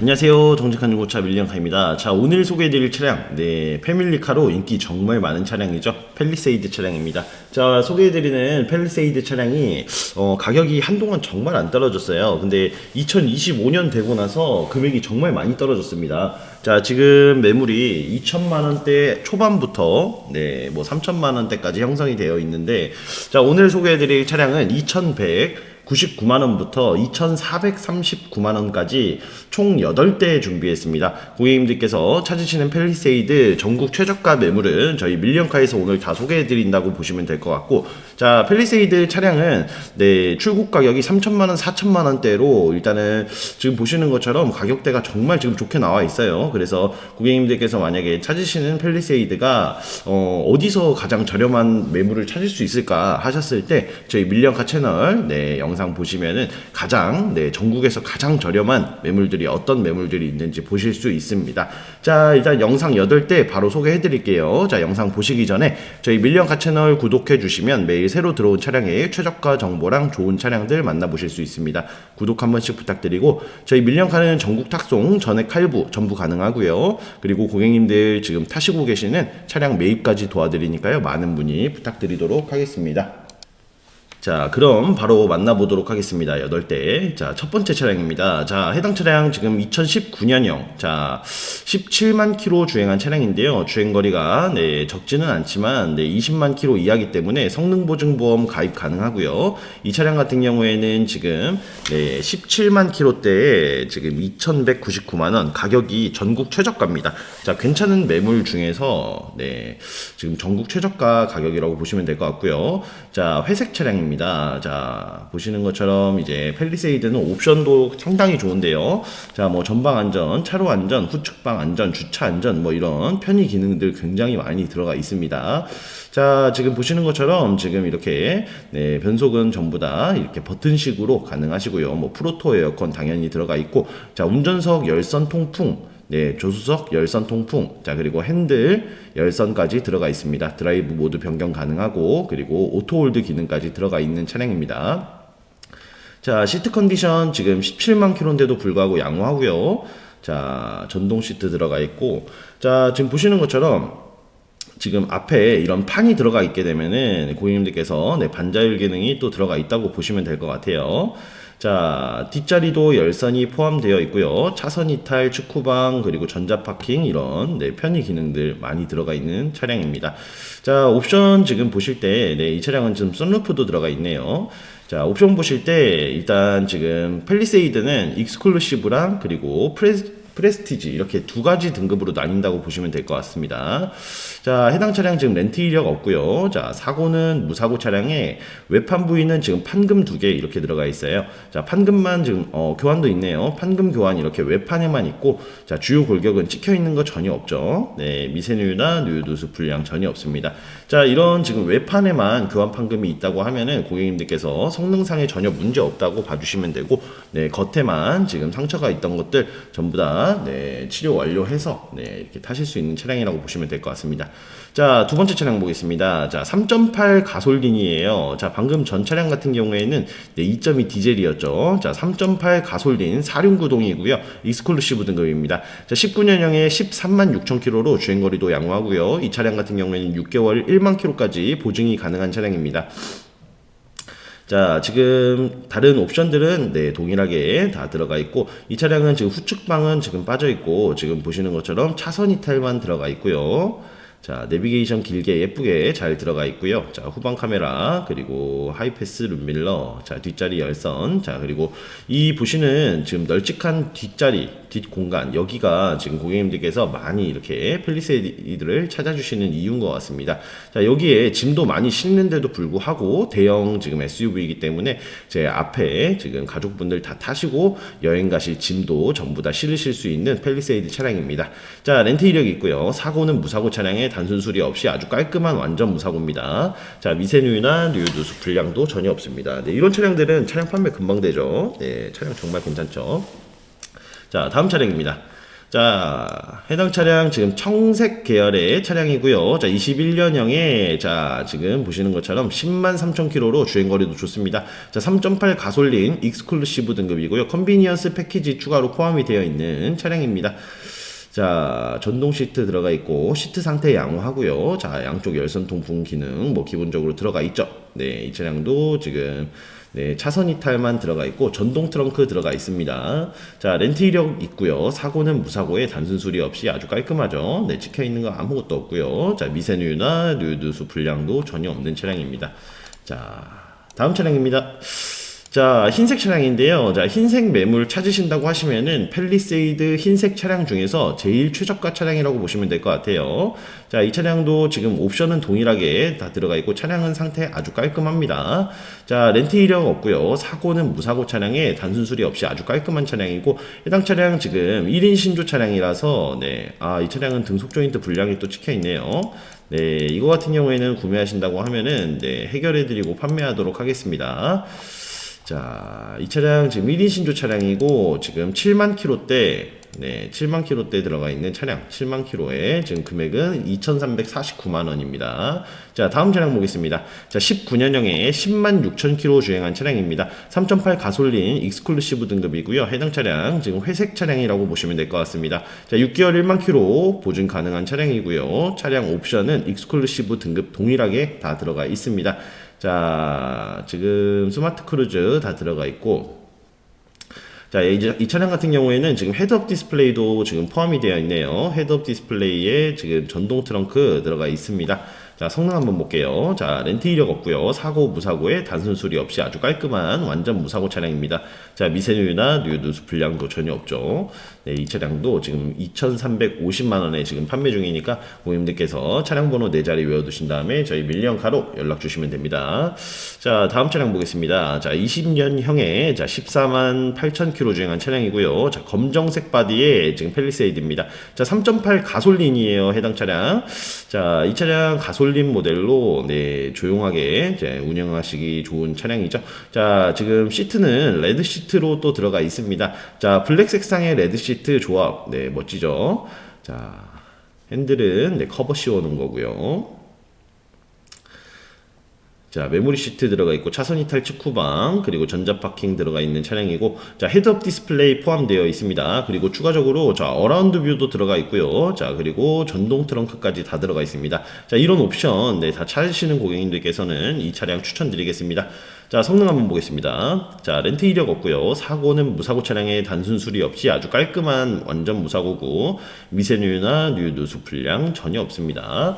안녕하세요. 정직한 중고차 밀리언카입니다. 자, 오늘 소개해드릴 차량, 네, 패밀리카로 인기 정말 많은 차량이죠. 펠리세이드 차량입니다. 자, 소개해드리는 펠리세이드 차량이, 어, 가격이 한동안 정말 안 떨어졌어요. 근데 2025년 되고 나서 금액이 정말 많이 떨어졌습니다. 자, 지금 매물이 2천만원대 초반부터, 네, 뭐 3천만원대까지 형성이 되어 있는데, 자, 오늘 소개해드릴 차량은 2100, 99만원부터 2,439만원까지 총 8대 준비했습니다. 고객님들께서 찾으시는 펠리세이드 전국 최저가 매물은 저희 밀리언카에서 오늘 다 소개해드린다고 보시면 될 것 같고, 자, 펠리세이드 차량은 네, 출국 가격이 3천만 원, 4천만 원대로 일단은 지금 보시는 것처럼 가격대가 정말 지금 좋게 나와 있어요. 그래서 고객님들께서 만약에 찾으시는 펠리세이드가 어, 어디서 가장 저렴한 매물을 찾을 수 있을까 하셨을 때 저희 밀리언카 채널 네, 영상 보시면은 가장 네, 전국에서 가장 저렴한 매물들이 어떤 매물들이 있는지 보실 수 있습니다. 자, 일단 영상 8대 바로 소개해 드릴게요. 자, 영상 보시기 전에 저희 밀리언카 채널 구독해 주시면 매일 새로 들어온 차량의 최저가 정보랑 좋은 차량들 만나보실 수 있습니다. 구독 한 번씩 부탁드리고 저희 밀리언카는 전국 탁송, 전액 할부 전부 가능하고요. 그리고 고객님들 지금 타시고 계시는 차량 매입까지 도와드리니까요. 많은 문의 부탁드리도록 하겠습니다. 자, 그럼 바로 만나보도록 하겠습니다. 8대. 자, 첫 번째 차량입니다. 자, 해당 차량 지금 2019년형. 자, 17만 킬로 주행한 차량인데요. 주행거리가, 네, 적지는 않지만, 네, 20만 킬로 이하기 때문에 성능보증보험 가입 가능하고요. 이 차량 같은 경우에는 지금, 네, 17만 킬로대에 지금 2,199만원. 가격이 전국 최저가입니다. 자, 괜찮은 매물 중에서, 네, 지금 전국 최저가 가격이라고 보시면 될 것 같고요. 자, 회색 차량입니다. 자, 보시는 것처럼 이제 펠리세이드는 옵션도 상당히 좋은데요. 자, 뭐 전방 안전, 차로 안전, 후측방 안전, 주차 안전 뭐 이런 편의 기능들 굉장히 많이 들어가 있습니다. 자, 지금 보시는 것처럼 지금 이렇게 네, 변속은 전부 다 이렇게 버튼식으로 가능하시고요. 뭐 프로토 에어컨 당연히 들어가 있고 자, 운전석 열선 통풍 네, 조수석 열선 통풍, 자 그리고 핸들 열선까지 들어가 있습니다. 드라이브 모드 변경 가능하고 그리고 오토홀드 기능까지 들어가 있는 차량입니다. 자 시트 컨디션 지금 17만 킬로인데도 불구하고 양호하고요. 자 전동 시트 들어가 있고 자 지금 보시는 것처럼 지금 앞에 이런 판이 들어가 있게 되면은 고객님들께서 네, 반자율 기능이 또 들어가 있다고 보시면 될 것 같아요. 자, 뒷자리도 열선이 포함되어 있고요. 차선 이탈, 축구방, 그리고 전자 파킹 이런 네, 편의 기능들 많이 들어가 있는 차량입니다. 자, 옵션 지금 보실 때, 네, 이 차량은 지금 썬루프도 들어가 있네요. 자, 옵션 보실 때 일단 지금 펠리세이드는 익스클루시브랑 그리고 프레스 프레스티지 이렇게 두 가지 등급으로 나뉜다고 보시면 될 것 같습니다. 자, 해당 차량 지금 렌트 이력 없고요. 자, 사고는 무사고 차량에 외판 부위는 지금 판금 두 개 이렇게 들어가 있어요. 자, 판금만 지금 어, 교환도 있네요. 판금 교환 이렇게 외판에만 있고 자, 주요 골격은 찍혀 있는 거 전혀 없죠. 네, 미세누유나 누유도수 불량 전혀 없습니다. 자, 이런 지금 외판에만 교환 판금이 있다고 하면은 고객님들께서 성능상에 전혀 문제 없다고 봐주시면 되고, 네, 겉에만 지금 상처가 있던 것들 전부 다 네, 치료 완료해서 네, 이렇게 타실 수 있는 차량이라고 보시면 될 것 같습니다. 자, 두 번째 차량 보겠습니다. 자, 3.8 가솔린이에요. 자, 방금 전 차량 같은 경우에는 네, 2.2 디젤이었죠. 자, 3.8 가솔린 4륜구동이고요. 익스클루시브 등급입니다. 자, 19년형에 13만 6천 킬로로 주행거리도 양호하고요. 이 차량 같은 경우에는 6개월 1만 킬로까지 보증이 가능한 차량입니다. 자, 지금 다른 옵션들은 네, 동일하게 다 들어가 있고 이 차량은 지금 후측방은 지금 빠져 있고 지금 보시는 것처럼 차선 이탈만 들어가 있고요. 자, 내비게이션 길게 예쁘게 잘 들어가 있고요. 자, 후방 카메라, 그리고 하이패스 룸밀러, 자, 뒷자리 열선, 자, 그리고 이 보시는 지금 널찍한 뒷자리, 뒷 공간, 여기가 지금 고객님들께서 많이 이렇게 펠리세이드를 찾아주시는 이유인 것 같습니다. 자, 여기에 짐도 많이 실는데도 불구하고 대형 지금 SUV이기 때문에 제 앞에 지금 가족분들 다 타시고 여행 가실 짐도 전부 다 실으실 수 있는 펠리세이드 차량입니다. 자, 렌트 이력이 있고요. 사고는 무사고 차량에 단순 수리 없이 아주 깔끔한 완전 무사고입니다. 자, 미세누유나 누유도수 불량도 전혀 없습니다. 네, 이런 차량들은 차량 판매 금방 되죠. 네, 차량 정말 괜찮죠. 자, 다음 차량입니다. 자, 해당 차량 지금 청색 계열의 차량이고요. 자, 21년형에 자, 지금 보시는 것처럼 10만 3천 킬로로 주행 거리도 좋습니다. 자, 3.8 가솔린 익스클루시브 등급이고요. 컨비니언스 패키지 추가로 포함이 되어 있는 차량입니다. 자, 전동 시트 들어가 있고 시트 상태 양호하고요. 자, 양쪽 열선 통풍 기능 뭐 기본적으로 들어가 있죠. 네, 이 차량도 지금 네, 차선 이탈만 들어가 있고 전동 트렁크 들어가 있습니다. 자, 렌트 이력 있고요. 사고는 무사고에 단순 수리 없이 아주 깔끔하죠. 네, 찍혀 있는 거 아무것도 없고요. 자, 미세누유나 누유두수 불량도 전혀 없는 차량입니다. 자, 다음 차량입니다. 자, 흰색 차량인데요. 자, 흰색 매물 찾으신다고 하시면은 펠리세이드 흰색 차량 중에서 제일 최저가 차량이라고 보시면 될 것 같아요. 자, 이 차량도 지금 옵션은 동일하게 다 들어가 있고 차량은 상태 아주 깔끔합니다. 자, 렌트 이력 없고요. 사고는 무사고 차량에 단순 수리 없이 아주 깔끔한 차량이고 해당 차량 지금 1인 신조 차량이라서 네. 아, 이 차량은 등속 조인트 불량이 또 찍혀 있네요. 네, 이거 같은 경우에는 구매하신다고 하면은 네, 해결해 드리고 판매하도록 하겠습니다. 자, 이 차량 지금 1인 신조 차량이고 지금 7만 킬로대 네, 7만 킬로대 들어가 있는 차량 7만 킬로에 지금 금액은 2,349만 원입니다. 자, 다음 차량 보겠습니다. 자, 19년형에 10만 6천 킬로 주행한 차량입니다. 3.8 가솔린 익스클루시브 등급이고요. 해당 차량 지금 회색 차량이라고 보시면 될 것 같습니다. 자, 6개월 1만 킬로 보증 가능한 차량이고요. 차량 옵션은 익스클루시브 등급 동일하게 다 들어가 있습니다. 자, 지금 스마트 크루즈 다 들어가 있고, 자, 이, 이 차량 같은 경우에는 지금 헤드업 디스플레이도 지금 포함이 되어 있네요. 헤드업 디스플레이에 지금 전동 트렁크 들어가 있습니다. 자, 성능 한번 볼게요. 자, 렌트 이력 없고요. 사고 무사고에 단순 수리 없이 아주 깔끔한 완전 무사고 차량입니다. 자, 미세누유나 누유 누수 불량도 전혀 없죠. 네, 이 차량도 지금 2,350만 원에 지금 판매 중이니까 고객님들께서 차량 번호 네 자리 외워 두신 다음에 저희 밀리언카로 연락 주시면 됩니다. 자, 다음 차량 보겠습니다. 자, 20년형에 자 14만 8천 킬로 주행한 차량이고요. 자, 검정색 바디에 지금 펠리세이드입니다. 자, 3.8 가솔린이에요. 해당 차량. 자, 이 차량 가솔 린 모델로 네, 조용하게 이제 운영하시기 좋은 차량이죠. 자, 지금 시트는 레드 시트로 또 들어가 있습니다. 자, 블랙 색상의 레드 시트 조합. 네, 멋지죠. 자, 핸들은 네, 커버 씌워 놓은 거고요. 자, 메모리 시트 들어가 있고 차선 이탈 측후방 그리고 전자 파킹 들어가 있는 차량이고 자, 헤드업 디스플레이 포함되어 있습니다. 그리고 추가적으로 자, 어라운드 뷰도 들어가 있고요. 자, 그리고 전동 트렁크까지 다 들어가 있습니다. 자, 이런 옵션 네, 다 찾으시는 고객님들께서는 이 차량 추천드리겠습니다. 자, 성능 한번 보겠습니다. 자, 렌트 이력 없고요. 사고는 무사고 차량의 단순 수리 없이 아주 깔끔한 완전 무사고고 미세누유나 누유누수 불량 전혀 없습니다.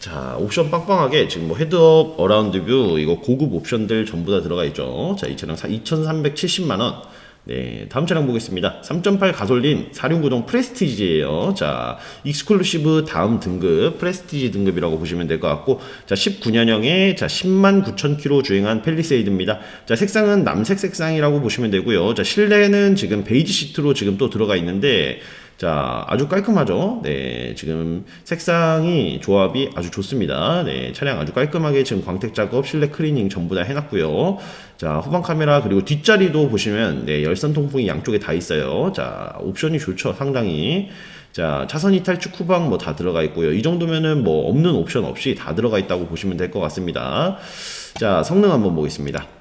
자, 옵션 빵빵하게 지금 뭐 헤드업, 어라운드 뷰 이거 고급 옵션들 전부 다 들어가 있죠. 자, 이 차량 2,370만 원. 네, 다음 차량 보겠습니다. 3.8 가솔린 4륜구동 프레스티지예요. 자, 익스클루시브 다음 등급 프레스티지 등급이라고 보시면 될 것 같고, 자, 19년형에 자 10만 9천 킬로 주행한 펠리세이드입니다. 자, 색상은 남색 색상이라고 보시면 되고요. 자, 실내는 지금 베이지 시트로 지금 또 들어가 있는데. 자, 아주 깔끔하죠? 네, 지금 색상이 조합이 아주 좋습니다. 네, 차량 아주 깔끔하게 지금 광택 작업, 실내 클리닝 전부 다 해놨고요. 자, 후방 카메라 그리고 뒷자리도 보시면 네, 열선 통풍이 양쪽에 다 있어요. 자, 옵션이 좋죠, 상당히. 자, 차선 이탈 축 후방 뭐 다 들어가 있고요. 이 정도면은 뭐 없는 옵션 없이 다 들어가 있다고 보시면 될 것 같습니다. 자, 성능 한번 보겠습니다.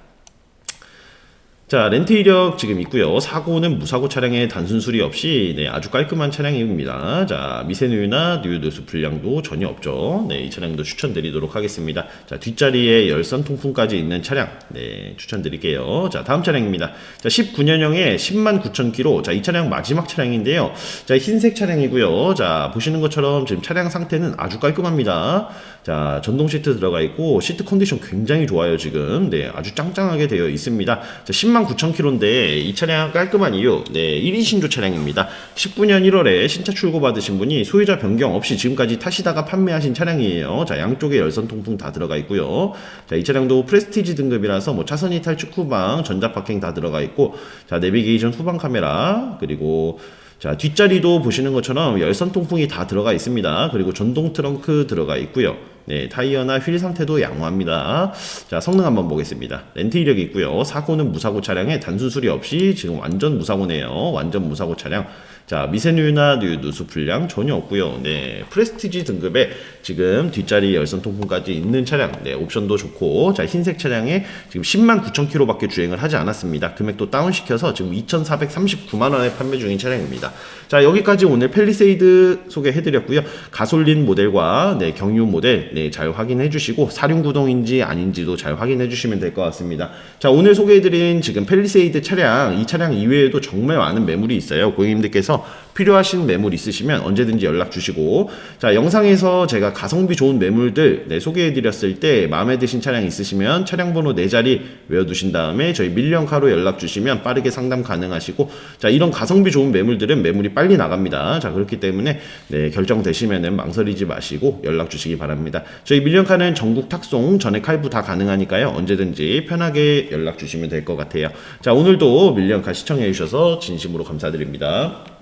자, 렌트 이력 지금 있고요. 사고는 무사고 차량의 단순 수리 없이 네, 아주 깔끔한 차량입니다. 자, 미세누유나 누유누수 불량도 전혀 없죠. 네, 이 차량도 추천드리도록 하겠습니다. 자, 뒷자리에 열선 통풍까지 있는 차량 네, 추천드릴게요. 자, 다음 차량입니다. 자, 19년형에 10만 9천 킬로. 자, 이 차량 마지막 차량인데요. 자, 흰색 차량이고요. 자, 보시는 것처럼 지금 차량 상태는 아주 깔끔합니다. 자, 전동 시트 들어가 있고 시트 컨디션 굉장히 좋아요, 지금. 네, 아주 짱짱하게 되어 있습니다. 자, 10만 9천 킬로인데 이 차량 깔끔한 이유. 네, 1인 신조 차량입니다. 19년 1월에 신차 출고 받으신 분이 소유자 변경 없이 지금까지 타시다가 판매하신 차량이에요. 자, 양쪽에 열선 통풍 다 들어가 있고요. 자, 이 차량도 프레스티지 등급이라서 뭐 차선 이탈 축후방, 전자 파킹 다 들어가 있고 자, 내비게이션 후방 카메라 그리고 자, 뒷자리도 보시는 것처럼 열선 통풍이 다 들어가 있습니다. 그리고 전동 트렁크 들어가 있고요. 네, 타이어나 휠 상태도 양호합니다. 자, 성능 한번 보겠습니다. 렌트 이력이 있고요. 사고는 무사고 차량에 단순 수리 없이 지금 완전 무사고네요. 완전 무사고 차량. 자, 미세누유나 누- 누수 불량 전혀 없고요. 네, 프레스티지 등급에 지금 뒷자리 열선 통풍까지 있는 차량. 네, 옵션도 좋고. 자, 흰색 차량에 지금 10만 9천 킬로밖에 주행을 하지 않았습니다. 금액도 다운시켜서 지금 2,439만 원에 판매 중인 차량입니다. 자, 여기까지 오늘 펠리세이드 소개해 드렸고요. 가솔린 모델과 네, 경유 모델 네, 잘 확인해 주시고 사륜 구동인지 아닌지도 잘 확인해 주시면 될 것 같습니다. 자, 오늘 소개해 드린 지금 펠리세이드 차량, 이 차량 이외에도 정말 많은 매물이 있어요. 고객님들께서 필요하신 매물 있으시면 언제든지 연락 주시고 자, 영상에서 제가 가성비 좋은 매물들 네, 소개해 드렸을 때 마음에 드신 차량 있으시면 차량 번호 네 자리 외워 두신 다음에 저희 밀리언카로 연락 주시면 빠르게 상담 가능하시고 자, 이런 가성비 좋은 매물들은 매물이 빨리 나갑니다. 자, 그렇기 때문에 네, 결정되시면은 망설이지 마시고 연락 주시기 바랍니다. 저희 밀리언카는 전국 탁송 전액 할부 다 가능하니까요. 언제든지 편하게 연락 주시면 될 것 같아요. 자, 오늘도 밀리언카 시청해 주셔서 진심으로 감사드립니다.